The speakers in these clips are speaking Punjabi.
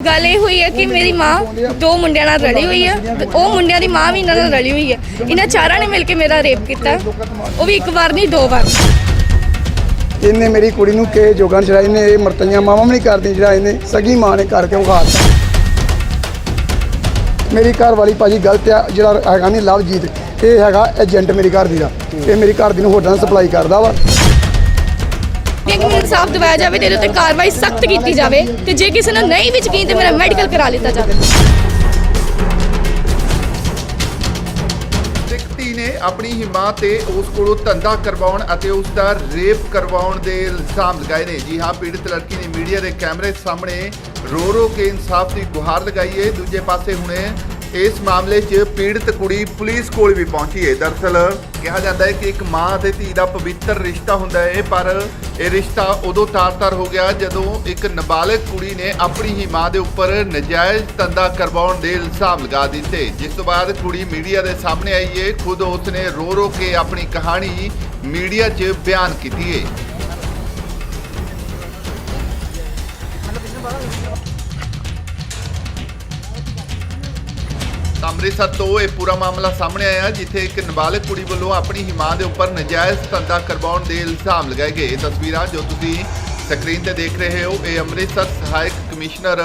ਗੱਲ ਇਹ ਹੋਈ ਹੈ ਕਿ ਮੇਰੀ ਮਾਂ ਦੋ ਮੁੰਡਿਆਂ ਨਾਲ ਰਲੀ ਹੋਈ ਹੈ ਤੇ ਉਹ ਮੁੰਡਿਆਂ ਦੀ ਮਾਂ ਵੀ ਇਹਨਾਂ ਨਾਲ ਰਲੀ ਹੋਈ ਹੈ। ਇਹਨਾਂ ਚਾਰਾਂ ਨੇ ਮਿਲ ਕੇ ਮੇਰਾ ਰੇਪ ਕੀਤਾ। ਉਹ ਵੀ ਇੱਕ ਵਾਰ ਨਹੀਂ, ਦੋ ਵਾਰ ਇਹਨੇ ਮੇਰੀ ਕੁੜੀ ਨੂੰ ਕੇ ਜੋਗਾਂ ਚੜਾਈ ਨੇ, ਇਹ ਮਰਤਈਆਂ ਮਾਵਾਂ ਵੀ ਨਹੀਂ ਕਰਦੀ ਜਿਹੜਾ ਇਹਨੇ ਸਗੀ ਮਾਂ ਨੇ ਕਰਕੇ ਉਘਾੜਤਾ ਮੇਰੀ ਘਰ ਵਾਲੀ ਭਾਜੀ ਗਲਤ ਆ, ਜਿਹੜਾ ਹੈਗਾ ਨਹੀਂ ਲਵਜੀਤ, ਇਹ ਹੈਗਾ ਏਜੰਟ ਮੇਰੀ ਘਰ ਦੀ ਦਾ। ਇਹ ਮੇਰੀ ਘਰ ਦੀ ਨੂੰ ਹੋਟਲਾਂ ਸਪਲਾਈ ਕਰਦਾ ਵਾ। ਕਿ ਮੈਨੂੰ ਇਨਸਾਫ ਦਿਵਾਇਆ ਜਾਵੇ ਤੇ ਇਹਦੇ ਉੱਤੇ ਕਾਰਵਾਈ ਸਖਤ ਕੀਤੀ ਜਾਵੇ ਤੇ ਜੇ ਕਿਸੇ ਨੂੰ ਨਹੀਂ ਵੀ ਯਕੀਨ ਤੇ ਮੇਰਾ ਮੈਡੀਕਲ ਕਰਾ ਲਿੱਤਾ ਜਾਵੇ। ਸਿੱਖ ਧੀ ਨੇ ਆਪਣੀ ਹੀ ਮਾਂ ਤੇ ਉਸ ਕੋਲੋਂ ਧੰਦਾ ਕਰਵਾਉਣ ਅਤੇ ਉਸ ਦਾ ਰੇਪ ਕਰਵਾਉਣ ਦੇ ਇਲਜ਼ਾਮ ਲਗਾਏ ਨੇ। ਜੀ ਹਾਂ, ਪੀੜਤ ਲੜਕੀ ਨੇ ਮੀਡੀਆ ਦੇ ਕੈਮਰੇ ਸਾਹਮਣੇ ਰੋ ਰੋ ਕੇ ਇਨਸਾਫ ਦੀ ਗੁਹਾਰ ਲਗਾਈ ਹੈ ਦੂਜੇ ਪਾਸੇ ਹੁਣੇ ਇਸ ਮਾਮਲੇ 'ਚ ਪੀੜਤ ਕੁੜੀ ਪੁਲਿਸ ਕੋਲ ਵੀ ਪਹੁੰਚੀ ਹੈ। ਦਰਅਸਲ ਕਿਹਾ ਜਾਂਦਾ ਹੈ ਕਿ ਇੱਕ ਮਾਂ ਅਤੇ ਧੀ ਦਾ ਪਵਿੱਤਰ ਰਿਸ਼ਤਾ ਹੁੰਦਾ ਹੈ, ਪਰ ਇਹ ਰਿਸ਼ਤਾ ਉਦੋਂ ਤਾਰ-ਤਾਰ ਹੋ ਗਿਆ ਜਦੋਂ ਇੱਕ ਨਾਬਾਲਗ ਕੁੜੀ ਨੇ ਆਪਣੀ ਹੀ ਮਾਂ ਦੇ ਉੱਪਰ ਨਜਾਇਜ਼ ਧੰਦਾ ਕਰਵਾਉਣ ਦੇ ਇਲਜ਼ਾਮ ਲਗਾ ਦਿੱਤੇ। ਜਿਸ ਤੋਂ ਬਾਅਦ ਕੁੜੀ ਮੀਡੀਆ ਦੇ ਸਾਹਮਣੇ ਆਈ ਹੈ। ਖੁਦ ਉਸਨੇ ਰੋ ਰੋ ਕੇ ਆਪਣੀ ਕਹਾਣੀ ਮੀਡੀਆ 'ਚ ਬਿਆਨ ਕੀਤੀ ਹੈ। ਅੰਮ੍ਰਿਤਸਰ ਤੋਂ ਇਹ ਪੂਰਾ ਮਾਮਲਾ ਸਾਹਮਣੇ ਆਇਆ ਜਿੱਥੇ ਇੱਕ ਨਾਬਾਲਗ ਕੁੜੀ ਵੱਲੋਂ ਆਪਣੀ ਹੀ ਮਾਂ ਦੇ ਉੱਪਰ ਨਜਾਇਜ਼ ਧੰਦਾ ਕਰਵਾਉਣ ਦੇ ਇਲਜ਼ਾਮ ਲਗਾਏ ਗਏ। ਇਹ ਤਸਵੀਰਾਂ ਜੋ ਤੁਸੀਂ ਸਕਰੀਨ ਤੇ ਦੇਖ ਰਹੇ ਹੋ, ਇਹ ਅੰਮ੍ਰਿਤਸਰ ਸਹਾਇਕ commissioner,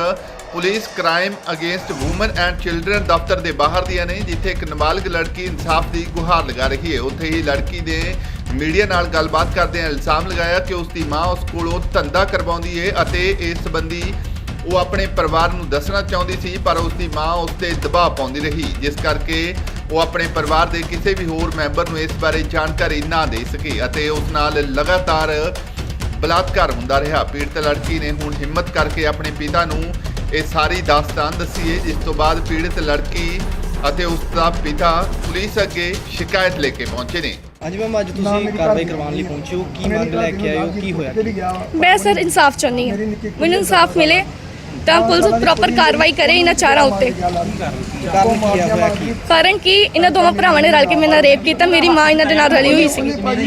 police, crime against women and children ਦਫ਼ਤਰ ਦੇ ਬਾਹਰ ਦੀਆਂ ਨੇ, ਜਿੱਥੇ ਇੱਕ ਨਾਬਾਲਗ ਲੜਕੀ ਇਨਸਾਫ ਦੀ ਗੁਹਾਰ ਲਗਾ ਰਹੀ ਹੈ। ਉੱਥੇ ਹੀ ਲੜਕੀ ਦੇ ਮੀਡੀਆ ਨਾਲ ਗੱਲਬਾਤ ਕਰਦਿਆਂ ਇਲਜ਼ਾਮ ਲਗਾਇਆ ਕਿ ਉਸ ਦੀ ਮਾਂ ਉਸ ਕੋਲੋਂ ਧੰਦਾ ਕਰਵਾਉਂਦੀ ਹੈ ਅਤੇ ਇਸ ਸੰਬੰਧੀ ਉਹ ਆਪਣੇ ਪਰਿਵਾਰ ਨੂੰ ਦੱਸਣਾ ਚਾਹੁੰਦੀ ਸੀ ਪਰ ਉਸ ਦੀ ਮਾਂ ਉਸ ਤੇ ਦਬਾਅ ਪਾਉਂਦੀ ਰਹੀ ਜਿਸ ਕਰਕੇ ਉਹ ਆਪਣੇ ਪਰਿਵਾਰ ਦੇ ਕਿਸੇ ਵੀ ਹੋਰ ਮੈਂਬਰ ਨੂੰ ਇਸ ਬਾਰੇ ਜਾਣਕਾਰੀ ਨਾ ਦੇ ਸਕੇ ਅਤੇ ਉਸ ਨਾਲ ਲਗਾਤਾਰ ਬਲਾਤਕਾਰ ਹੁੰਦਾ ਰਿਹਾ। ਪੀੜਤ ਲੜਕੀ ਨੇ ਹੁਣ ਹਿੰਮਤ ਕਰਕੇ ਆਪਣੇ ਪਿਤਾ ਨੂੰ ਇਹ ਸਾਰੀ ਦਾਸਤਾਨ ਦੱਸੀ ਹੈ ਜਿਸ ਤੋਂ ਬਾਅਦ ਪੀੜਤ ਲੜਕੀ ਅਤੇ ਉਸ ਦਾ ਪਿਤਾ ਪੁਲਿਸ ਅੱਗੇ ਸ਼ਿਕਾਇਤ ਲੈ ਕੇ ਪਹੁੰਚੇ ਨੇ। ਹਾਂਜੀ ਮੈਮ ਅੱਜ ਤੁਸੀਂ ਕਾਰਵਾਈ ਕਰਵਾਉਣ ਲਈ ਪਹੁੰਚੇ ਹੋ। ਕੀ ਮੰਗ ਲੈ ਕੇ ਆਏ ਹੋ? ਕੀ ਹੋਇਆ? ਮੈਂ ਸਰ ਇਨਸਾਫ ਚਾਹੁੰਦੀ ਹਾਂ। ਮੈਨੂੰ ਇਨਸਾਫ ਮਿਲੇ। ਤਾਂ ਪੁਲਿਸ ਪ੍ਰੋਪਰ ਕਾਰਵਾਈ ਕਰੇ ਇਹਨਾਂ ਚਾਰਾਂ ਉੱਤੇ। ਕਾਰਨ ਕੀ ਹੋਇਆ ਕੀ ਕਾਰਨ ਕਿ ਇਹਨਾਂ ਦੋਵਾਂ ਭਰਾਵਾਂ ਨੇ ਰਲ ਕੇ ਮੇਰੇ ਨਾਲ ਰੇਪ ਕੀਤਾ ਮੇਰੀ ਮਾਂ ਇਹਨਾਂ ਦੇ ਨਾਲ ਰਲੀ ਹੋਈ ਸੀ।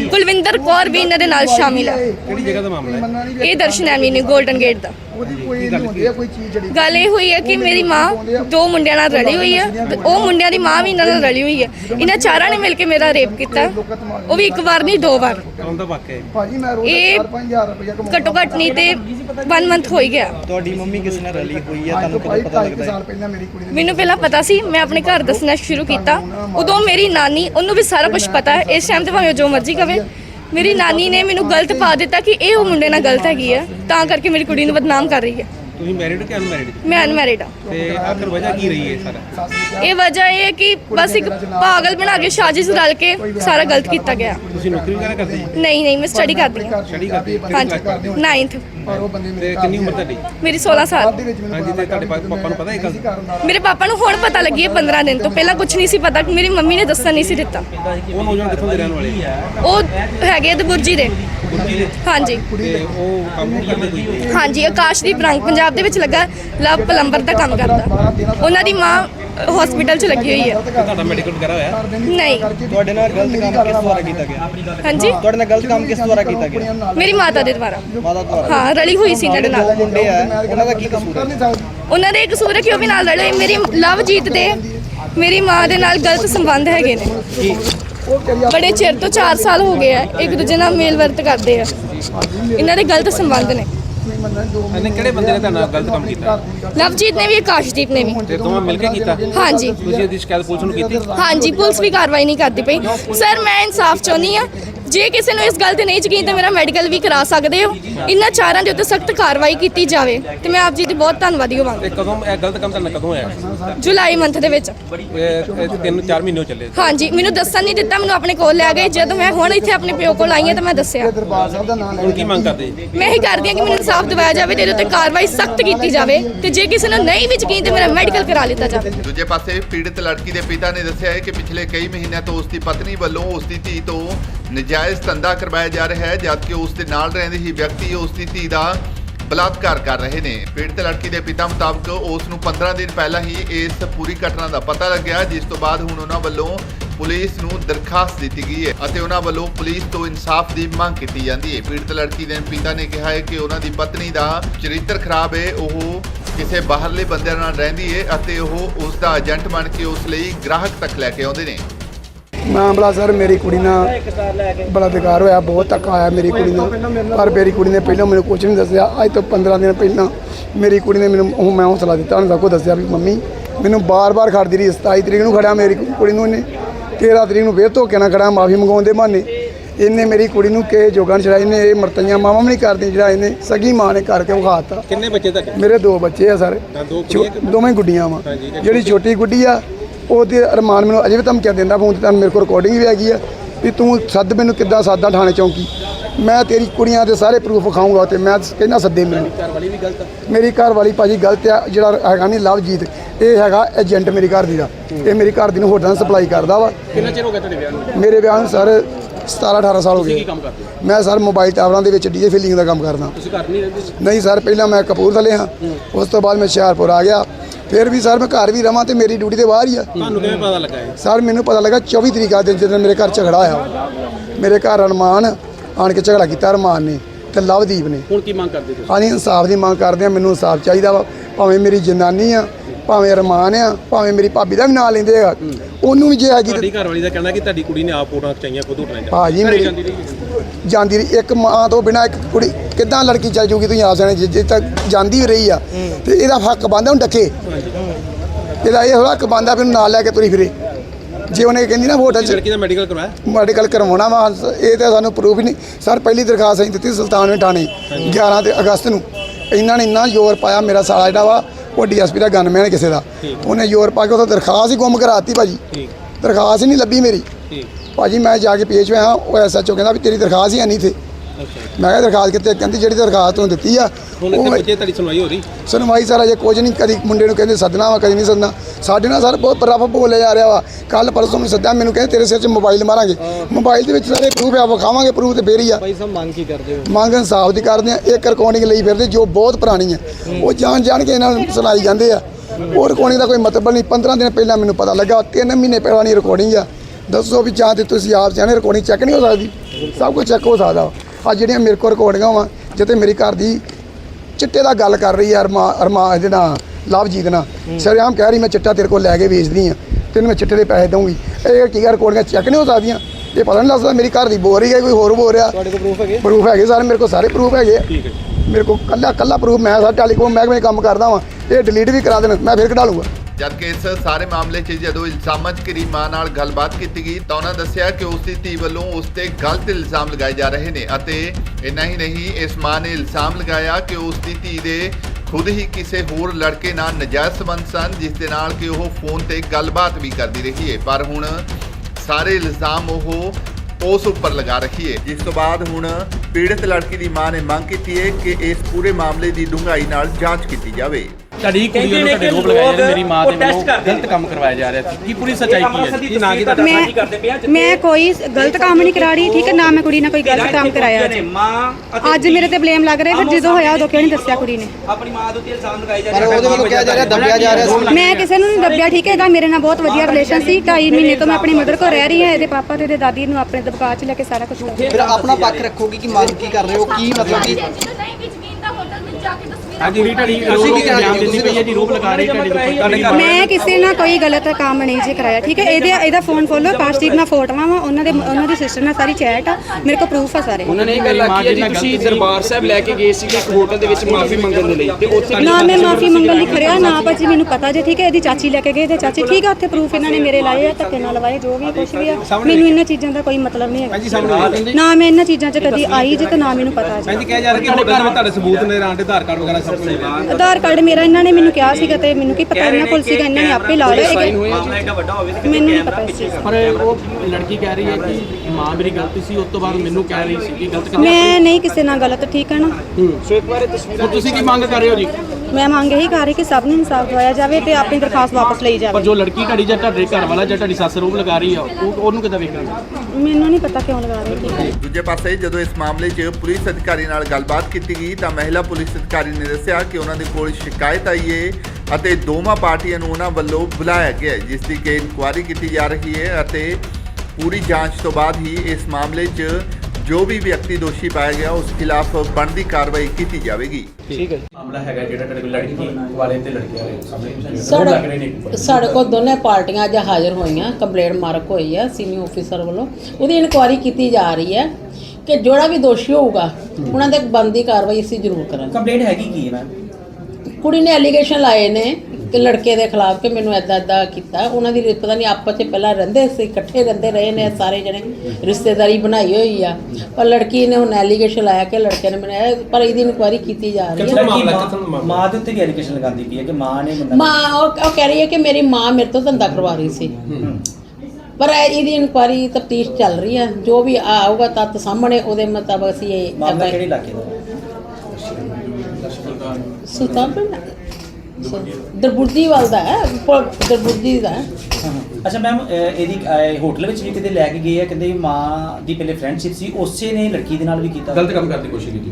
ਕੁਲਵਿੰਦਰ ਕੌਰ ਵੀ ਇਹਨਾਂ ਦੇ ਨਾਲ ਸ਼ਾਮਿਲ ਹੈ ਕਿਹੜੀ ਜਗ੍ਹਾ ਦਾ ਮਾਮਲਾ ਹੈ? ਇਹ ਦਰਸ਼ਨ ਐਵੀ ਨੇ 골ਡਨ ਗੇਟ ਦਾ। ਉਹਦੀ ਕੋਈ ਨਹੀਂ ਹੁੰਦੀ ਹੈ ਕੋਈ ਚੀਜ਼ ਜਿਹੜੀ ਗੱਲ ਇਹ ਹੋਈ ਹੈ ਕਿ ਮੇਰੀ ਮਾਂ ਦੋ ਮੁੰਡਿਆਂ ਨਾਲ ਰਲੀ ਹੋਈ ਹੈ ਤੇ ਉਹ ਮੁੰਡਿਆਂ ਦੀ ਮਾਂ ਵੀ ਇਹਨਾਂ ਨਾਲ ਰਲੀ ਹੋਈ ਹੈ। ਇਹਨਾਂ ਚਾਰਾਂ ਨੇ ਮਿਲ ਕੇ ਮੇਰਾ ਰੇਪ ਕੀਤਾ। ਉਹ ਵੀ ਇੱਕ ਵਾਰ ਨਹੀਂ ਦੋ ਵਾਰ। ਕੌਣ ਦਾ ਵਾਕਿਆ ਹੈ? ਭਾਜੀ ਮੈਂ ਰੋਜ਼ ਇਹ 4-5000 ਰੁਪਏ ਕਮਾਉਂਦਾ। ਘੱਟੋ ਘੱਟ ਨਹੀਂ ਤੇ 1 ਮੰਥ ਹੋ ਹੀ ਗਿਆ। ਤੁਹਾਡੀ ਮੰਮੀ ਕਿਸ ਨਾਲ ਰਲੀ ਹੋਈ ਹੈ? ਤੁਹਾਨੂੰ ਕਦੋਂ ਪਤਾ 2 ਲੱਗਦਾ ਹੈ? ਸਾਲ ਪਹਿਲਾਂ ਮੇਰੀ ਕੁੜੀ ਨੇ ਮੈਨੂੰ ਪਹਿਲਾਂ ਪਤਾ ਸੀ ਮੈਂ ਆਪਣੇ ਘਰ ਦੱਸਣਾ ਸ਼ੁਰੂ ਕੀਤਾ। ਉਦੋਂ ਮੇਰੀ ਨਾਨੀ ਉਹਨੂੰ ਵੀ ਸਾਰਾ ਕੁਝ ਪਤਾ ਹੈ ਇਸ ਟਾਈਮ ਤੇ ਭਾਵੇਂ ਉਹ ਜੋ ਮਰਜ਼ੀ ਕਵੇ। ਮੇਰੀ ਨਾਨੀ ਨੇ ਮੈਨੂੰ ਗਲਤ ਪਾ ਦਿੱਤਾ ਕਿ ਇਹ ਉਹ ਮੁੰਡੇ ਨਾਲ ਗਲਤ ਹੈਗੀ ਹੈ ਤਾਂ ਕਰਕੇ ਮੇਰੀ ਕੁੜੀ ਨੂੰ ਬਦਨਾਮ ਕਰ ਰਹੀ ਹੈ। ਤੁਸੀਂ ਮੈਰਿਡ ਕਿ ਅਨਮੈਰਿਡ ਮੈਂ ਅਨਮੈਰਿਡ ਹਾਂ ਤੇ ਆਖਰ ਵਜ੍ਹਾ ਕੀ ਰਹੀ ਹੈ ਸਾਰਾ? ਇਹ ਵਜ੍ਹਾ ਇਹ ਹੈ ਕਿ ਬਸ ਇੱਕ ਪਾਗਲ ਬਣਾ ਕੇ ਸਾਜ਼ਿਸ਼ ਰਲ ਕੇ ਸਾਰਾ ਗਲਤ ਕੀਤਾ ਗਿਆ। ਤੁਸੀਂ ਨੌਕਰੀ ਵਗੈਰਾ ਕਰਦੇ ਜੀ ਨਹੀਂ ਨਹੀਂ ਮੈਂ ਸਟੱਡੀ ਕਰਦੀ ਹਾਂ। ਸਟੱਡੀ ਕਰਦੇ ਜੀ? ਹਾਂਜੀ 9th ਪਰ ਉਹ ਬੰਦੇ ਤੇ ਮੇਰੇ ਕਿੰਨੀ ਉਮਰ ਤੁਹਾਡੀ? ਮੇਰੀ 16 ਸਾਲ। ਦੇ ਹਾਂਜੀ ਤੇ ਤੁਹਾਡੇ ਪਾ- ਪਾਪਾ ਨੂੰ ਪਤਾ ਇਹ ਗੱਲ? ਮੇਰੇ ਪਾਪਾ ਨੂੰ ਹੁਣ ਪਤਾ ਲੱਗੀ ਹੈ 15 ਦਿਨ ਤੋਂ। ਪਹਿਲਾਂ ਕੁਝ ਨਹੀਂ ਸੀ ਪਤਾ ਮੇਰੀ ਮੰਮੀ ਨੇ ਦੱਸਣ ਨਹੀਂ ਸੀ ਦਿੱਤਾ। ਉਹ ਨੌਜਵਾਨ ਕਿੱਥੋਂ ਦੇ ਰਹਿਣ ਵਾਲੇ? ਉਹ ਹੈਗੇ ਦਬੁਰਜੀ ਦੇ। ਗੁਰਜੀ ਦੇ? ਹਾਂਜੀ। ਤੇ ਉਹ ਕੰਮ ਕੁਮ ਕਰਦੇ ਕੋਈ? ਹਾਂਜੀ ਆਕਾਸ਼ਦੀਪ ਰੰਗ ਪੰਜਾਬ ਦੇ ਵਿੱਚ ਲੱਗਾ ਲਵ ਪਲੰਬਰ ਦਾ ਕੰਮ ਕਰਦਾ। ਉਹਨਾਂ ਦੀ ਮਾਂ ਹਸਪੀਟਲ 'ਚ ਲੱਗੀ ਹੋਈ ਹੈ। ਤੁਹਾਡਾ ਮੈਡੀਕਲ ਵਗੈਰਾ ਹੋਇਆ? ਨਹੀਂ। ਤੁਹਾਡੇ ਨਾਲ ਗਲਤ ਕੰਮ ਕਿਸ ਦੁਆਰਾ ਕੀਤਾ ਗਿਆ? ਹਾਂਜੀ? ਤੁਹਾਡੇ ਨਾਲ ਗਲਤ ਕੰਮ ਕਿਸ ਦੁਆਰਾ ਕੀਤਾ ਗਿਆ? ਮੇਰੀ ਮਾਤਾ ਦੇ ਦੁਆਰਾ। ਮਾਤਾ ਦੁਆਰਾ? ਹਾਂ ਰਲੀ ਹੋਈ ਸੀ ਇਹਨਾਂ ਦੇ ਨਾਲ ਮੁੰਡੇ ਆ ਉਹਨਾਂ ਦਾ ਕੀ ਕਸੂਰ ਹੈ? ਉਹਨਾਂ ਦੇ ਕਸੂਰ ਹੈ ਕਿ ਉਹ ਵੀ ਨਾਲ ਰਲੇ। ਮੇਰੀ ਲਵਜੀਤ ਦੇ ਮੇਰੀ ਮਾਂ ਦੇ ਨਾਲ ਗਲਤ ਸੰਬੰਧ ਹੈਗੇ ਨੇ। ਬੜੇ ਚਿਰ ਤੋਂ 4 ਸਾਲ ਹੋ ਗਏ ਆ ਇੱਕ ਦੂਜੇ ਨਾਲ ਮੇਲ ਵਰਤ ਕਰਦੇ ਆ। ਇਹਨਾਂ ਦੇ ਗਲਤ ਸੰਬੰਧ ਨੇ। ਇਹਨੇ ਕਿਹੜੇ ਬੰਦੇ ਨੇ ਤੁਹਾਡੇ ਨਾਲ ਗਲਤ ਕੰਮ ਕੀਤਾ? ਲਵਜੀਤ ਨੇ ਵੀ ਆਕਾਸ਼ਦੀਪ ਨੇ ਵੀ। ਤੇ ਦੋਵਾਂ ਮਿਲ ਕੇ ਕੀਤਾ? ਹਾਂਜੀ। ਤੁਸੀਂ ਇਹਦੀ ਸ਼ਿਕਾਇਤ ਪੁਲਿਸ ਨੂੰ ਕੀਤੀ? ਹਾਂਜੀ ਪੁਲਿਸ ਵੀ ਕਾਰਵਾਈ ਨਹੀਂ ਕਰਦੀ ਪਈ। ਸਰ ਮੈਂ ਇਨਸਾਫ ਚਾਹੁੰਦੀ ਆ ਜੇ ਕਿਸੇ ਨੂੰ ਇਸ ਗੱਲ ਤੇ ਨਹੀਂ ਯਕੀਨ ਤਾਂ ਮੇਰਾ ਮੈਡੀਕਲ ਵੀ ਕਰਾ ਸਕਦੇ ਹੋ। ਇਹਨਾਂ ਚਾਰਾਂ ਦੇ ਉੱਤੇ ਸਖਤ ਕਾਰਵਾਈ ਕੀਤੀ ਜਾਵੇ ਤੇ ਮੈਂ ਆਪ ਜੀ ਦੀ ਬਹੁਤ ਧੰਨਵਾਦੀ ਹੋਵਾਂਗੀ। ਤੇ ਕਦੋਂ ਇਹ ਗਲਤ ਕੰਮ ਨਾਲ ਕਦੋਂ ਹੋਇਆ? ਜੁਲਾਈ ਮੰਥ ਦੇ ਵਿੱਚ। ਇਹ ਇਹ ਤਿੰਨ ਚਾਰ ਮਹੀਨੇ ਹੋ ਚੱਲੇ। ਹਾਂਜੀ ਮੈਨੂੰ ਦੱਸਣ ਨਹੀਂ ਦਿੱਤਾ ਮੈਨੂੰ ਆਪਣੇ ਕੋਲ ਲੈ ਗਏ। ਜਦੋਂ ਮੈਂ ਹੁਣ ਇੱਥੇ ਆਪਣੇ ਪਿਓ ਕੋਲ ਆਈ ਹਾਂ ਤਾਂ ਮੈਂ ਦੱਸਿਆ। ਦਰਬਾਰ ਸਾਹਿਬ ਦਾ ਨਾਮ ਹੁਣ ਕੀ ਮੰਗ ਕਰਦੇ? ਜੀ ਮੈਂ ਇਹ ਕਰਦੀ ਹਾਂ ਕਿ ਮੈਨੂੰ ਇਨਸਾਫ ਦਿਵਾਇਆ ਜਾਵੇ ਤੇ ਇਹਦੇ ਉੱਤੇ ਕਾਰਵਾਈ ਸਖਤ ਕੀਤੀ ਜਾਵੇ ਤੇ ਜੇ ਕਿਸੇ ਨੂੰ ਨਹੀਂ ਵੀ ਯਕੀਨ ਤੇ ਮੇਰਾ ਮੈਡੀਕਲ ਕਰਾ ਲਿੱਤਾ ਜਾਵੇ। ਦੂਜੇ ਪਾਸੇ ਪੀੜਤ ਲੜਕੀ ਦੇ ਪਿਤਾ ਨੇ ਦੱਸਿਆ ਹੈ ਕਿ ਪਿਛਲੇ ਕਈ ਮਹੀਨਿਆਂ ਤੋਂ ਉਸ ਦੀ ਪਤਨੀ ਵੱਲੋਂ ਉਸ ਦੀ ਧੀ ਤੋਂ ਨਜਾਇਜ਼ ਧੰਦਾ ਕਰਵਾਇਆ ਜਾ ਰਿਹਾ ਹੈ, ਜਦਕਿ ਉਸ ਦੇ ਨਾਲ ਰਹਿੰਦੇ ਹੀ ਵਿਅਕਤੀ ਉਸ ਦੀ ਧੀ ਦਾ ਬਲਾਤਕਾਰ ਕਰ ਰਹੇ ਨੇ। ਪੀੜਤ ਲੜਕੀ ਦੇ ਪਿਤਾ ਮੁਤਾਬਕ ਉਸ ਨੂੰ 15 ਦਿਨ ਪਹਿਲਾਂ ਹੀ ਇਸ ਪੂਰੀ ਘਟਨਾ ਦਾ ਪਤਾ ਲੱਗਿਆ, ਜਿਸ ਤੋਂ ਬਾਅਦ ਹੁਣ ਉਹਨਾਂ ਵੱਲੋਂ ਪੁਲਿਸ ਨੂੰ ਦਰਖਾਸਤ ਦਿੱਤੀ ਗਈ ਹੈ ਅਤੇ ਉਹਨਾਂ ਵੱਲੋਂ ਪੁਲਿਸ ਤੋਂ ਇਨਸਾਫ ਦੀ ਮੰਗ ਕੀਤੀ ਜਾਂਦੀ ਹੈ। ਪੀੜਤ ਲੜਕੀ ਦੇ ਪਿਤਾ ਨੇ ਕਿਹਾ ਹੈ ਕਿ ਉਹਨਾਂ ਦੀ ਪਤਨੀ ਦਾ ਚਰਿੱਤਰ ਖਰਾਬ ਹੈ, ਉਹ ਕਿਸੇ ਬਾਹਰਲੇ ਬੰਦੇ ਨਾਲ ਰਹਿੰਦੀ ਏ ਅਤੇ ਉਹ ਉਸ ਦਾ ਏਜੰਟ ਬਣ ਕੇ ਉਸ ਲਈ ਗ੍ਰਾਹਕ ਤੱਕ ਲੈ ਕੇ ਆਉਂਦੇ ਨੇ। ਮਾਮਲਾ ਸਰ ਮੇਰੀ ਕੁੜੀ ਨਾਲ ਬੜਾ ਬੇਕਾਰ ਹੋਇਆ ਬਹੁਤ ਧੱਕਾ ਆਇਆ ਮੇਰੀ ਕੁੜੀ ਨਾਲ। ਪਰ ਮੇਰੀ ਕੁੜੀ ਨੇ ਪਹਿਲਾਂ ਮੈਨੂੰ ਕੁਝ ਨਹੀਂ ਦੱਸਿਆ। ਅੱਜ ਤੋਂ 15 ਦਿਨ ਪਹਿਲਾਂ ਮੇਰੀ ਕੁੜੀ ਨੇ ਮੈਨੂੰ ਉਹ ਮੈਂ ਹੌਸਲਾ ਦਿੱਤਾ ਉਹਨੇ ਸਭ ਕੁਝ ਦੱਸਿਆ ਵੀ ਮੰਮੀ ਮੈਨੂੰ ਬਾਰ-ਬਾਰ ਖੜਦੀ ਰਹੀ। 27 ਤਰੀਕ ਨੂੰ ਖੜਿਆ ਮੇਰੀ ਕੁੜੀ ਨੂੰ ਇਹਨੇ 13 ਤਰੀਕ ਨੂੰ ਫੇਰ ਧੋਕੇ ਨਾਲ ਖੜਾ ਮਾਫੀ ਮੰਗਾਉਣ ਦੇ ਬਹਾਨੇ। ਇਹਨੇ ਮੇਰੀ ਕੁੜੀ ਨੂੰ ਕੇ ਜੋਗਾਂ ਚੜਾਈ ਨੇ ਇਹ ਮਰਤਈਆਂ ਮਾਵਾਂ ਵੀ ਨਹੀਂ ਕਰਦੀ ਜਿਹੜਾ ਇਹਨੇ ਸਗੀ ਮਾਂ ਨੇ ਕਰਕੇ ਵਿਖਾਤਾ ਕਿੰਨੇ ਬੱਚੇ ਤੁਹਾਡੇ? ਮੇਰੇ ਦੋ ਬੱਚੇ ਆ ਸਰ। ਦੋਵੇਂ ਗੁੱਡੀਆਂ ਵਾ। ਜਿਹੜੀ ਛੋਟੀ ਗੁੱਡੀ ਆ ਉਹਦੇ ਅਰਮਾਨ ਮੈਨੂੰ ਅਜੇ ਵੀ ਧਮਕੀਆਂ ਦਿੰਦਾ ਫੋਨ ਤੇ ਤਾਂ ਮੇਰੇ ਕੋਲ ਰਿਕਾਰਡਿੰਗ ਵੀ ਹੈਗੀ ਆ ਵੀ ਤੂੰ ਸੱਦ ਮੈਨੂੰ ਕਿੱਦਾਂ ਸਾਦਾ ਥਾਣੇ ਚੌਂਕੀ ਮੈਂ ਤੇਰੀ ਕੁੜੀਆਂ ਦੇ ਸਾਰੇ ਪ੍ਰੂਫ ਵਿਖਾਊਂਗਾ ਤੇ ਮੈਂ ਕਹਿੰਦਾ ਸੱਦੇ ਮੈਨੂੰ। ਘਰ ਵਾਲੀ ਵੀ ਗਲਤ ਮੇਰੀ ਘਰ ਵਾਲੀ ਭਾਜੀ ਗਲਤ ਆ ਜਿਹੜਾ ਹੈਗਾ ਨਹੀਂ ਲਵਜੀਤ ਇਹ ਹੈਗਾ ਏਜੰਟ ਮੇਰੀ ਘਰ ਦੀ ਦਾ। ਇਹ ਮੇਰੀ ਘਰ ਦੀ ਨੂੰ ਹੋਟਲਾਂ ਸਪਲਾਈ ਕਰਦਾ ਵਾ। ਕਿੰਨਾ ਚਿਰ ਹੋ ਗਿਆ ਤੁਹਾਡੇ ਵਿਆਹ ਨੂੰ? ਮੇਰੇ ਵਿਆਹ ਨੂੰ ਸਰ 17 18 ਸਾਲ ਹੋ ਕੀ ਗਏ। ਕੰਮ ਕਰਦੇ ਹੋ? ਮੈਂ ਸਰ ਮੋਬਾਈਲ ਟਾਵਰਾਂ ਦੇ ਵਿੱਚ ਡੀਜੇ ਫਿਲਿੰਗ ਦਾ ਕੰਮ ਕਰਦਾ। ਤੁਸੀਂ ਘਰ ਨਹੀਂ ਰਹਿੰਦੇ? ਨਹੀਂ ਸਰ ਪਹਿਲਾਂ ਮੈਂ ਕਪੂਰਥਲੇ ਹਾਂ। ਉਸ ਤੋਂ ਬਾਅਦ ਮੈਂ ਹੁਸ਼ਿਆਰਪੁਰ ਆ ਗਿਆ। ਫਿਰ ਵੀ ਸਰ ਮੈਂ ਘਰ ਵੀ ਰਵਾਂ ਤੇ ਮੇਰੀ ਡਿਊਟੀ ਤੇ ਬਾਹਰ ਹੀ ਆ। ਤੁਹਾਨੂੰ ਕਿਵੇਂ ਪਤਾ ਲੱਗਾ ਇਹ ਸਰ ਮੈਨੂੰ ਪਤਾ ਲੱਗਾ 24 ਤਰੀਕ ਆ ਦਿਨ ਜਦੋਂ ਮੇਰੇ ਘਰ ਝਗੜਾ ਹੋਇਆ। ਮੇਰੇ ਘਰ ਅਰਮਾਨ ਆਣ ਕੇ ਝਗੜਾ ਕੀਤਾ ਅਰਮਾਨ ਨੇ ਤੇ ਲਵਦੀਪ ਨੇ। ਹੁਣ ਕੀ ਮੰਗ ਕਰਦੇ ਤੁਸੀਂ? ਅਸੀਂ ਇਨਸਾਫ ਦੀ ਮੰਗ ਕਰਦੇ ਆ ਮੈਨੂੰ ਇਨਸਾਫ ਚਾਹੀਦਾ ਵਾ ਭਾਵੇਂ ਮੇਰੀ ਜਨਾਨੀ ਆ ਭਾਵੇਂ ਅਰਮਾਨ ਆ ਭਾਵੇਂ ਮੇਰੀ ਭਾਬੀ ਦਾ ਵੀ ਨਾਂ ਲੈਂਦੇ ਆ। ਉਹਨੂੰ ਵੀ ਜੇ ਹੈਗੀ ਤੇ ਤੁਹਾਡੀ ਘਰ ਵਾਲੀ ਦਾ ਕਹਿਣਾ ਕਿ ਤੁਹਾਡੀ ਕੁੜੀ ਨੇ ਆਪ ਫੋਟੋਆਂ ਖਿਚਾਈਆਂ ਖੁਦ ਉਠਾਈਆਂ ਭਾਜੀ ਮੇਰੀ ਜਾਂਦੀ ਰਹੀ ਇੱਕ ਮਾਂ ਤੋਂ ਬਿਨਾ ਇੱਕ ਕੁੜੀ ਕਿੱਦਾਂ ਲੜਕੀ ਚੱਲ ਜੂਗੀ ਤੁਸੀਂ ਆਪ ਜਾਣੇ ਜੇ ਤੱਕ ਜਾਂਦੀ ਰਹੀ ਆ। ਤੇ ਇਹਦਾ ਹੱਕ ਬੰਦਾ ਹੁਣ ਡੱਕੇ। ਇਹਦਾ ਇਹ ਹੱਕ ਬੰਦਾ ਵੀ ਨਾਲ ਲੈ ਕੇ ਤੁਰੀ ਫਿਰੇ। ਜੇ ਉਹਨੇ ਕਹਿੰਦੀ ਨਾ ਹੋਟਲ 'ਚ ਲੜਕੀ ਦਾ ਮੈਡੀਕਲ ਕਰਵਾਇਆ? ਮੈਡੀਕਲ ਕਰਵਾਉਣਾ ਵਾ। ਇਹ ਤਾਂ ਸਾਨੂੰ ਪ੍ਰੂਫ ਹੀ ਨਹੀਂ। ਸਰ ਪਹਿਲੀ ਦਰਖਾਸਤ ਅਸੀਂ ਦਿੱਤੀ ਸੁਲਤਾਨਵੇਂ ਥਾਣੇ 11 ਤੇ ਅਗਸਤ ਨੂੰ। ਇਹਨਾਂ ਨੇ ਇੰਨਾ ਜ਼ੋਰ ਪਾਇਆ ਮੇਰਾ ਸਾਲਾ ਜਿਹੜਾ ਵਾ ਉਹ ਡੀਐਸਪੀ ਦਾ ਗਨਮੈਨ ਹੈ ਕਿਸੇ ਦਾ। ਉਹਨੇ ਜ਼ੋਰ ਪਾ ਕੇ ਉਹ ਦਰਖਾਸਤ ਹੀ ਗੁੰਮ ਕਰਾਤੀ ਭਾਜੀ। ਦਰਖਾਸਤ ਹੀ ਨਹੀਂ ਲੱਭੀ ਮੇਰੀ। ਭਾਜੀ ਮੈਂ ਜਾ ਕੇ ਪੇਸ਼ ਹੋਇਆ ਉਹ ਐਸਐਚਓ ਕਹਿੰਦਾ ਵੀ ਤੇਰੀ ਦਰਖਾਸਤ ਹੀ ਨਹੀਂ ਥੇ ਮੈਂ ਕਿਹਾ ਦਰਖਾਸਤ ਕਿੱਥੇ ਕਹਿੰਦੀ ਜਿਹੜੀ ਦਰਖਾਸਤ ਤੂੰ ਦਿੱਤੀ ਆ ਹੁਣ ਇੱਥੇ ਉਹ ਬੱਚੇ ਤੁਹਾਡੀ ਸੁਣਵਾਈ ਹੋ ਰਹੀ? ਸੁਣਵਾਈ ਸਰ ਅਜੇ ਕੁਝ ਨਹੀਂ ਕਦੀ ਮੁੰਡੇ ਨੂੰ ਕਹਿੰਦੇ ਸੱਦਣਾ ਵਾ ਕਦੀ ਨਹੀਂ ਸੱਦਣਾ। ਸਾਡੇ ਨਾਲ ਸਰ ਬਹੁਤ ਰਫ ਬੋਲਿਆ ਜਾ ਰਿਹਾ ਵਾ। ਕੱਲ ਪਰਸੋਂ ਨੂੰ ਸੱਦਿਆ ਮੈਨੂੰ ਕਹਿੰਦੇ ਤੇਰੇ ਸਿਰ 'ਚ ਮੋਬਾਈਲ ਮਾਰਾਂਗੇ। ਮੋਬਾਈਲ ਦੇ ਵਿੱਚ ਸਾਰੇ ਪ੍ਰੂਫ ਆ ਵਿਖਾਵਾਂਗੇ ਪ੍ਰੂਫ ਤੇ ਫੇਰ ਹੀ ਆ। ਭਾਈ ਸਾਹਿਬ ਮੰਗ ਕੀ ਕਰਦੇ ਹੋ? ਮੰਗ ਇਨਸਾਫ ਦੀ ਕਰਦੇ ਆ ਇੱਕ ਰਿਕਾਰਡਿੰਗ ਲਈ ਫਿਰਦੇ ਜੋ ਬਹੁਤ ਪੁਰਾਣੀ ਹੈ। ਉਹ ਜਾਣ ਜਾਣ ਕੇ ਇਹਨਾਂ ਨੂੰ ਸੁਣਾਈ ਜਾਂਦੇ ਆ। ਉਹ ਰਿਕਾਰਡਿੰਗ ਦਾ ਕੋਈ ਮਤਲਬ ਨਹੀਂ। 15 ਦਿਨ ਪਹਿਲਾਂ ਮੈਨੂੰ ਪਤਾ ਲੱਗਾ 3 ਮਹੀਨੇ ਪੁਰਾਣੀ ਰਿਕਾਰਡਿੰਗ ਆ। ਦੱਸੋ ਵੀ ਜਾਂ ਤੇ ਤੁਸੀਂ ਆਪ ਜਾਣੇ ਰਿਕਾਰਡਿੰਗ ਚੈੱਕ ਨਹੀਂ ਹੋ ਸਕਦੀ। ਸਭ ਕੁਝ ਚੈੱਕ ਹੋ ਸਕਦਾ ਆ ਜਿਹੜੀਆਂ ਮੇਰੇ ਕੋਲ ਰਿਕਾਰਡਿੰਗਾਂ ਵਾ ਜਿੱਤੇ ਮੇਰੀ ਘਰ ਦੀ ਚਿੱਟੇ ਦਾ ਗੱਲ ਕਰ ਰਹੀ ਆ ਅਰਮਾ ਅਰਮਾ ਨਾਲ ਲਵਜੀਤ ਨਾਲ। ਸ਼ਰੇਆਮ ਕਹਿ ਰਹੀ ਮੈਂ ਚਿੱਟਾ ਤੇਰੇ ਕੋਲ ਲੈ ਕੇ ਵੇਚਦੀ ਆ ਤੈਨੂੰ ਮੈਂ ਚਿੱਟੇ ਦੇ ਪੈਸੇ ਦਊਂਗੀ। ਇਹ ਕੀ ਰਿਕਾਰਡਿੰਗਾਂ ਚੈੱਕ ਨਹੀਂ ਹੋ ਸਕਦੀਆਂ? ਇਹ ਪਤਾ ਨਹੀਂ ਲੱਗਦਾ ਮੇਰੀ ਘਰ ਦੀ ਬੋਲ ਰਹੀ ਹੈ ਕੋਈ ਹੋਰ ਬੋਲ ਰਿਹਾ ਤੁਹਾਡੇ ਕੋਲ ਪ੍ਰੂਫ ਹੈਗੇ? ਪ੍ਰੂਫ ਹੈਗੇ ਸਾਰੇ ਮੇਰੇ ਕੋਲ ਸਾਰੇ ਪ੍ਰੂਫ ਹੈਗੇ ਆ। ਠੀਕ ਹੈ ਮੇਰੇ ਕੋਲ ਕੱਲਾ ਕੱਲਾ ਪ੍ਰੂਫ ਮੈਂ ਸਰ ਟੈਲੀਕਾਮ ਮਹਿਕਮੇ ਕੰਮ ਕਰਦਾ ਵਾਂ ਇਹ ਡਿਲੀਟ ਵੀ ਕਰਾ ਦੇਣ ਮੈਂ ਫਿਰ ਕਢਾ ਲੂੰਗਾ ਜਦਕਿ ਇਸ ਸਾਰੇ ਮਾਮਲੇ 'ਚ ਜਦੋਂ ਇਲਜ਼ਾਮਾਂ 'ਚ ਘਿਰੀ ਮਾਂ ਨਾਲ ਗੱਲਬਾਤ ਕੀਤੀ ਗਈ ਤਾਂ ਉਹਨਾਂ ਦੱਸਿਆ ਕਿ ਉਸ ਦੀ ਧੀ ਵੱਲੋਂ ਉਸ ਤੇ ਗਲਤ ਇਲਜ਼ਾਮ ਲਗਾਏ ਜਾ ਰਹੇ ਨੇ ਅਤੇ ਇੰਨਾ ਹੀ ਨਹੀਂ, ਇਸ ਮਾਂ ਨੇ ਇਲਜ਼ਾਮ ਲਗਾਇਆ ਕਿ ਉਸ ਦੀ ਧੀ ਦੇ ਖੁਦ ਹੀ ਕਿਸੇ ਹੋਰ ਲੜਕੇ ਨਾਲ ਨਜਾਇਜ਼ ਸੰਬੰਧ ਸਨ, ਜਿਸ ਦੇ ਨਾਲ ਕਿ ਉਹ ਫੋਨ ਤੇ ਗੱਲਬਾਤ ਵੀ ਕਰਦੀ ਰਹੀ ਹੈ ਪਰ ਹੁਣ ਸਾਰੇ ਇਲਜ਼ਾਮ ਉਹ ਉਸ ਉੱਪਰ ਲਗਾ ਰਹੀ ਹੈ ਜਿਸ ਤੋਂ ਬਾਅਦ ਹੁਣ ਪੀੜਤ ਲੜਕੀ ਦੀ ਮਾਂ ਨੇ ਮੰਗ ਕੀਤੀ ਹੈ ਕਿ ਇਸ ਪੂਰੇ ਮਾਮਲੇ ਦੀ ਡੂੰਘਾਈ ਨਾਲ ਜਾਂਚ ਕੀਤੀ ਜਾਵੇ। ਤੁਹਾਡੀ ਕੁੜੀ ਵੱਲੋਂ ਤੁਹਾਡੇ ਰੋਪ ਲਗਾਏ ਜਾ ਰਹੇ ਮੇਰੀ ਮਾਂ ਦੇ ਵੱਲੋਂ ਗਲਤ ਕੰਮ ਕਰਵਾਇਆ ਜਾ ਰਿਹਾ ਸੀ। ਕੀ ਪੂਰੀ ਸੱਚਾਈ ਕੀ ਹੈ ਜੀ? ਕੀ ਨਾਂ ਕੀ ਤੁਹਾਡਾ ਮੈਂ ਮੈਂ ਕੋਈ ਗਲਤ ਕੰਮ ਨਹੀਂ ਕਰਾ ਰਹੀ ਠੀਕ ਹੈ? ਨਾ ਮੈਂ ਕੁੜੀ ਨਾਲ ਕੋਈ ਗਲਤ ਕੰਮ ਕਰਾਇਆ ਅੱਜ। ਅੱਜ ਮੇਰੇ ਤੇ ਬਲੇਮ ਲੱਗ ਰਿਹਾ ਫਿਰ ਜਦੋਂ ਹੋਇਆ ਉਦੋਂ ਕਿਉਂ ਨਹੀਂ ਦੱਸਿਆ ਕੁੜੀ ਨੇ? ਆਪਣੀ ਮਾਂ ਦੇ ਉੱਤੇ ਇਲਜ਼ਾਮ ਲਗਾਏ ਜਾ ਪਰ ਉਹਦੇ ਵੱਲੋਂ ਕਿਹਾ ਜਾ ਰਿਹਾ ਦੱਬਿਆ ਜਾ ਰਿਹਾ ਸੀ। ਮੈਂ ਕਿਸੇ ਨੂੰ ਨਹੀਂ ਦੱਬਿਆ ਠੀਕ ਹੈ? ਇਹਦਾ ਮੇਰੇ ਨਾਲ ਬਹੁਤ ਵਧੀਆ ਰਿਲੇਸ਼ਨ ਸੀ। ਢਾਈ ਮਹੀਨੇ ਤੋਂ ਮੈਂ ਆਪਣੀ ਮਦਰ ਕੋਲ ਰਹਿ ਰਹੀ ਹਾਂ ਇਹਦੇ ਪਾਪਾ ਤੇ ਇਹਦੇ ਦਾਦੀ ਨੂੰ ਆਪਣੇ ਦਬਕਾ 'ਚ ਲੈ ਕੇ ਸਾਰਾ ਕੁਝ ਫਿਰ ਆਪਣਾ ਪੱਖ ਰੱਖੋਗੇ ਕਿ ਮੰਗ ਕੀ ਕਰ ਰਹੇ ਹੋ ਕੀ ਮਤਲਬ ਕਿ ਹਾਂਜੀ। ਵੀ ਤੁਹਾਡੀ ਤੁਸੀਂ ਕੀ ਇਲਜ਼ਾਮ ਦਿੰਦੀ ਪਈ ਹੈ? ਜੀ ਰੋਪ ਲਗਾ ਰਹੀ ਤੁਹਾਡੇ ਉੱਪਰ ਤੁਹਾਡੇ ਘਰ ਮੈਂ ਕਿਸੇ ਨਾਲ ਕੋਈ ਗਲਤ ਕੰਮ ਨਹੀਂ ਜੀ ਕਰਾਇਆ ਠੀਕ ਹੈ? ਇਹਦੇ ਇਹਦਾ ਫੋਨ ਖੋਲੋ ਕਾਸ਼ਦੀਪ ਨਾਲ ਫੋਟੋਆਂ ਵਾ ਉਹਨਾਂ ਦੇ ਉਹਨਾਂ ਦੀ ਸਿਸਟਰ ਨਾਲ ਸਾਰੀ ਚੈਟ ਆ ਮੇਰੇ ਕੋਲ ਪ੍ਰੂਫ ਆ ਸਾਰੇ। ਉਹਨਾਂ ਨੇ ਇਹ ਗੱਲ ਆਖੀ ਹੈ ਜੀ ਤੁਸੀਂ ਦਰਬਾਰ ਸਾਹਿਬ ਲੈ ਕੇ ਗਏ ਸੀਗੇ ਇੱਕ ਹੋਟਲ ਦੇ ਵਿੱਚ ਮਾਫੀ ਮੰਗਣ ਦੇ ਲਈ ਤੇ ਉੱਥੇ ਨਾ ਮੈਂ ਮਾਫੀ ਮੰਗਣ ਲਈ ਖੜਿਆ ਨਾ ਭਾਜੀ ਮੈਨੂੰ ਪਤਾ ਜੇ ਠੀਕ ਹੈ? ਇਹਦੀ ਚਾਚੀ ਲੈ ਕੇ ਗਏ ਤੇ ਚਾਚੀ ਠੀਕ ਆ ਉੱਥੇ ਪ੍ਰੂਫ ਇਹਨਾਂ ਨੇ ਮੇਰੇ ਲਾਏ ਆ ਧੱਕੇ ਨਾਲ ਲਵਾਏ ਜੋ ਵੀ ਕੁਝ ਵੀ ਆ। ਮੈਨੂੰ ਇਹਨਾਂ ਚੀਜ਼ਾਂ ਦਾ ਕੋਈ ਮਤਲਬ ਨਹੀਂ ਹੈਗਾ। ਨਾ ਮੈਂ ਇਹਨਾਂ ਚੀਜ਼ਾਂ 'ਚ ਕਦੀ ਆਈ ਜੇ ਤੇ ਨਾ ਮੈਨੂੰ ਪਤਾ ਜੀ। ਹਾਂਜੀ ਕਿਹਾ ਜਾ ਰਿਹਾ ਕਿ ਹੋਟਲ ਵਿੱਚ ਤੁਹਾਡੇ ਸਬੂਤ ਨੇ ਰਾਂ ਦੇ ਆਧਾਰ ਕਾਰਡ ਵਗੈਰਾ ਆਧਾਰ ਕਾਰਡ ਮੇਰਾ ਇਹਨਾਂ ਨੇ ਮੈਨੂੰ ਕਿਹਾ ਸੀਗਾ ਤੇ ਮੈਨੂੰ ਕੀ ਪਤਾ ਇਹਨਾਂ ਕੋਲ ਸੀਗਾ ਇਹਨਾਂ ਨੇ ਆਪੇ ਲਾ ਲਿਆ ਇਹ- ਮਾਮਲਾ ਐਡਾ ਵੱਡਾ ਹੋਵੇ ਤੇ ਮੈਨੂੰ ਨਹੀਂ ਪਤਾ ਇਸ ਚੀਜ਼ ਦਾ ਪਰ ਉਹ ਲੜਕੀ ਕਹਿ ਰਹੀ ਹੈ ਕਿ ਮਾਂ ਮੇਰੀ ਗਲਤੀ ਸੀ ਉਸ ਤੋਂ ਬਾਅਦ ਮੈਨੂੰ ਕਹਿ ਰਹੀ ਸੀ ਕਿ ਗਲਤ ਮੈਂ ਨਹੀਂ ਕਿਸੇ ਨਾਲ ਗਲਤ ਠੀਕ ਹੈ ਨਾ? ਸੋ ਇੱਕ ਵਾਰ ਤਸਵੀਰ ਤੁਸੀਂ ਕੀ ਮੰਗ ਕਰ ਰਹੇ ਹੋ ਜੀ? ਮੈਂ ਮੰਗ ਇਹੀ ਕਰ ਰਹੀ ਕਿ ਸਭ ਨੂੰ ਇਨਸਾਫ ਦਵਾਇਆ ਜਾਵੇ ਤੇ ਆਪਣੀ ਦਰਖਾਸਤ ਵਾਪਸ ਲਈ ਪਰ ਜਾਵੇ ਜੋ ਲੜਕੀ ਤੁਹਾਡੀ ਜਾਂ ਤੁਹਾਡੇ ਘਰ ਵਾਲਾ ਜਾਂ ਤੁਹਾਡੀ ਸੱਸ ਰੋਪ ਲਗਾ ਰਹੀ ਆ ਉਹ ਉਹਨੂੰ ਕਿੱਦਾਂ ਵੇਖਣਾ? ਮੈਨੂੰ ਨਹੀਂ ਪਤਾ ਕਿਉਂ ਲਗਾ ਰਹੇ। ਠੀਕ ਹੈ ਦੂਜੇ ਪਾਸੇ ਜਦੋਂ ਇਸ ਮਾਮਲੇ 'ਚ ਪੁਲਿਸ ਅਧਿਕਾਰੀ ਨਾਲ ਗੱਲਬਾਤ ਕੀਤੀ ਗਈ ਤਾਂ ਮਹਿਲਾ ਪੁਲਿਸ ਅਧਿਕਾਰੀ ਨੇ ਦੱਸਿਆ ਕਿ ਉਹਨਾਂ ਦੇ ਕੋਲ ਸ਼ਿਕਾਇਤ ਆਈ ਹੈ ਅਤੇ ਦੋਵਾਂ ਪਾਰਟੀਆਂ ਨੂੰ ਉਹਨਾਂ ਵੱਲੋਂ ਬੁਲਾਇਆ ਗਿਆ ਹੈ, ਜਿਸ ਦੀ ਕਿ ਇਨਕੁਆਇਰੀ ਕੀਤੀ ਜਾ ਰਹੀ ਹੈ ਅਤੇ ਪੂਰੀ ਜਾਂਚ ਤੋਂ ਬਾਅਦ ਹੀ ਇਸ ਮਾਮਲੇ 'ਚ ਜੋ ਵੀ ਵਿਅਕਤੀ ਦੋਸ਼ੀ ਪਾਇਆ ਗਿਆ ਉਸ ਖਿਲਾਫ ਬਣਦੀ ਕਾਰਵਾਈ ਕੀਤੀ ਜਾਵੇਗੀ। ਠੀਕ ਹੈ ਮਾਮਲਾ ਹੈਗਾ ਜਿਹੜਾ ਤੁਹਾਡੇ ਕੋਲ ਲੜਕੀ ਵਾਲੇ ਤੇ ਲੜਕੇ ਵਾਲੇ ਸਾਹਮਣੇ। ਸਾਡੇ ਸਾਡੇ ਕੋਲ ਦੋਨੇ ਪਾਰਟੀਆਂ ਅੱਜ ਹਾਜ਼ਰ ਹੋਈਆਂ ਕੰਪਲੇਂਟ ਮਾਰਕ ਹੋਈ ਹੈ ਸੀਨੀਅਰ ਆਫੀਸਰ ਵੱਲੋਂ। ਉਹਦੀ ਇਨਕੁਆਇਰੀ ਕੀਤੀ ਜਾ ਰਹੀ ਹੈ ਕਿ ਜਿਹੜਾ ਵੀ ਦੋਸ਼ੀ ਹੋਊਗਾ ਉਹਨਾਂ ਦੇ ਬੰਦੀ ਕਾਰਵਾਈ ਅਸੀਂ ਜ਼ਰੂਰ ਕਰਾਂਗੇ। ਕੰਪਲੇਂਟ ਹੈਗੀ ਕੀ ਹੈ ਮੈਮ? ਕੁੜੀ ਨੇ ਐਲੀਗੇਸ਼ਨ ਲਾਏ ਨੇ ਕਿ ਲੜਕੇ ਦੇ ਖਿਲਾਫ ਕਿ ਮੈਨੂੰ ਐਦਾਂ ਐਦਾਂ ਕੀਤਾ। ਉਹਨਾਂ ਦੀ ਪਤਾ ਨਹੀਂ ਆਪਸ 'ਚ ਪਹਿਲਾਂ ਰਹਿੰਦੇ ਸੀ ਇਕੱਠੇ ਰਹਿੰਦੇ ਰਹੇ ਨੇ ਸਾਰੇ ਜਣੇ ਰਿਸ਼ਤੇਦਾਰੀ ਬਣਾਈ ਹੋਈ ਆ। ਪਰ ਲੜਕੀ ਨੇ ਹੁਣ ਐਲੀਗੇਸ਼ਨ ਲਾਇਆ ਕਿ ਲੜਕੇ ਨੇ ਬਣਾਇਆ ਪਰ ਇਹਦੀ ਇਨਕੁਆਇਰੀ ਕੀਤੀ ਜਾ ਰਹੀ ਹੈ। ਲੜਕੀ ਮਾਂ- ਮਾਂ ਦੇ ਉੱਤੇ ਵੀ ਐਲੀਗੇਸ਼ਨ ਲਗਾਉਂਦੀ ਪਈ ਹੈ ਕਿ ਮਾਂ ਨੇ ਮੁੰਡਾ ਮਾਂ ਉਹ ਉਹ ਕਹਿ ਰਹੀ ਹੈ ਕਿ ਮੇਰੀ ਮਾਂ ਮੇਰੇ ਤੋਂ ਧੰਦਾ ਕਰਵਾ ਰਹੀ ਸੀ। ਪਰ ਇਹ- ਇਹਦੀ ਇਨਕੁਆਰੀ ਤਫਤੀਸ਼ ਚੱਲ ਰਹੀ ਹੈ। ਜੋ ਵੀ ਆਊਗਾ ਤੱਤ ਸਾਹਮਣੇ ਉਹਦੇ ਮੁਤਾਬਕ ਅਸੀਂ ਇਹ ਮਾਮਲਾ ਕਿਹੜੇ ਇਲਾਕੇ ਦਾ? ਸੁਲਤਾਨਪੁਰ। ਦਰਬੁਰਦੀ ਵਾਲ ਦਾ ਹੈ ਦਰਬੁਰਦੀ ਦਾ ਹੈ। ਅੱਛਾ ਮੈਮ ਇਹਦੀ ਹੋਟਲ ਵਿੱਚ ਵੀ ਕਿਤੇ ਲੈ ਕੇ ਗਏ ਆ ਕਹਿੰਦੇ ਮਾਂ ਦੀ ਪਹਿਲੇ ਫਰੈਂਡਸ਼ਿਪ ਸੀ ਉਸੇ ਨੇ ਲੜਕੀ ਦੇ ਨਾਲ ਵੀ ਕੀਤਾ। ਗਲਤ ਕੰਮ ਕਰਨ ਦੀ ਕੋਸ਼ਿਸ਼ ਕੀਤੀ।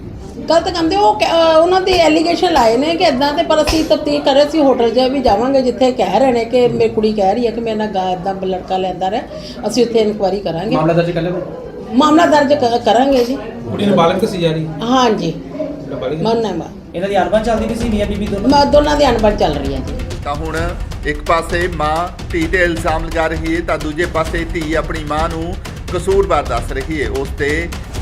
ਗਲਤ ਕਹਿੰਦੇ ਉਹ ਕਹਿ- ਅਹ ਉਹਨਾਂ ਦੇ ਐਲੀਗੇਸ਼ਨ ਲਾਏ ਨੇ ਕਿ ਇਦਾਂ ਤੇ ਪਰ ਅਸੀਂ ਤਫਤੀਸ਼ ਕਰ ਰਹੇ ਸੀ ਹੋਟਲ 'ਚ ਵੀ ਜਾਵਾਂਗੇ ਜਿੱਥੇ ਕਹਿ ਰਹੇ ਨੇ ਕਿ ਮੇਰੀ ਕੁੜੀ ਕਹਿ ਰਹੀ ਹੈ ਕਿ ਮੇਰੇ ਨਾਲ ਗਾ ਇਦਾਂ ਲੜਕਾ ਲੈਂਦਾ ਰਿਹਾ ਅਸੀਂ ਉੱਥੇ ਇਨਕੁਆਰੀ ਕਰਾਂਗੇ। ਮਾਮਲਾ ਦਰਜ ਕਰ ਲਿਆ ਮਾਮਲਾ ਦਰਜ ਕਰਾਂਗੇ ਜੀ। ਕੁੜੀ ਨੂੰ ਬਾਲਗ ਦੱਸੀ ਜਾ ਰਹੀ? ਹਾਂਜੀ। ਮੰਨਣਾ ਮੈਂ। ਇਹਨਾਂ ਦੀ ਅਣਬਣ ਚੱਲਦੀ ਵੀ ਸੀ ਮੀਆਂ ਬੀਬੀ ਦੋਨੋਂ ਮੈਂ ਦੋਨਾਂ ਦੀ ਅਣਬਣ ਚੱਲ ਰਹੀ ਹੈ ਜੀ। ਤਾਂ ਹੁਣ ਇੱਕ ਪਾਸੇ ਮਾਂ ਧੀ ਤੇ ਇਲਜ਼ਾਮ ਲਗਾ ਰਹੀ ਹੈ ਤਾਂ ਦੂਜੇ ਪਾਸੇ ਧੀ ਆਪਣੀ ਮਾਂ ਨੂੰ ਕਸੂਰਵਾਰ ਦੱਸ ਰਹੀ ਹੈ। ਉਸ ਤੇ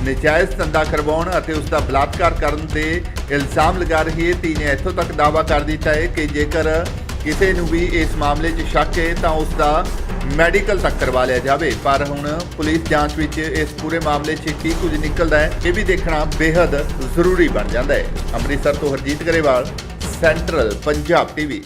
ਨਜਾਇਜ਼ ਧੰਦਾ ਕਰਵਾਉਣ ਅਤੇ ਉਸ ਦਾ ਬਲਾਤਕਾਰ ਕਰਨ ਦੇ ਇਲਜ਼ਾਮ ਲਗਾ ਰਹੀ ਹੈ। ਧੀ ਨੇ ਇੱਥੋਂ ਤੱਕ ਦਾਅਵਾ ਕਰ ਦਿੱਤਾ ਹੈ ਕਿ ਜੇਕਰ ਕਿਸੇ ਨੂੰ ਵੀ ਇਸ ਮਾਮਲੇ 'ਚ ਸ਼ੱਕ ਹੈ ਤਾਂ ਉਸ ਦਾ ਮੈਡੀਕਲ ਤੱਕ ਕਰਵਾ ਲਿਆ ਜਾਵੇ। ਪਰ ਹੁਣ ਪੁਲਿਸ ਜਾਂਚ ਵਿੱਚ ਇਸ ਪੂਰੇ ਮਾਮਲੇ 'ਚ ਕੀ ਕੁਝ ਨਿਕਲਦਾ ਹੈ, ਇਹ ਵੀ ਦੇਖਣਾ ਬੇहद ਜ਼ਰੂਰੀ ਬਣ ਜਾਂਦਾ ਹੈ। ਅੰਮ੍ਰਿਤਸਰ ਤੋਂ ਹਰਜੀਤ ਗਰੇਵਾਲ, ਸੈਂਟਰਲ ਪੰਜਾਬ ਟੀਵੀ।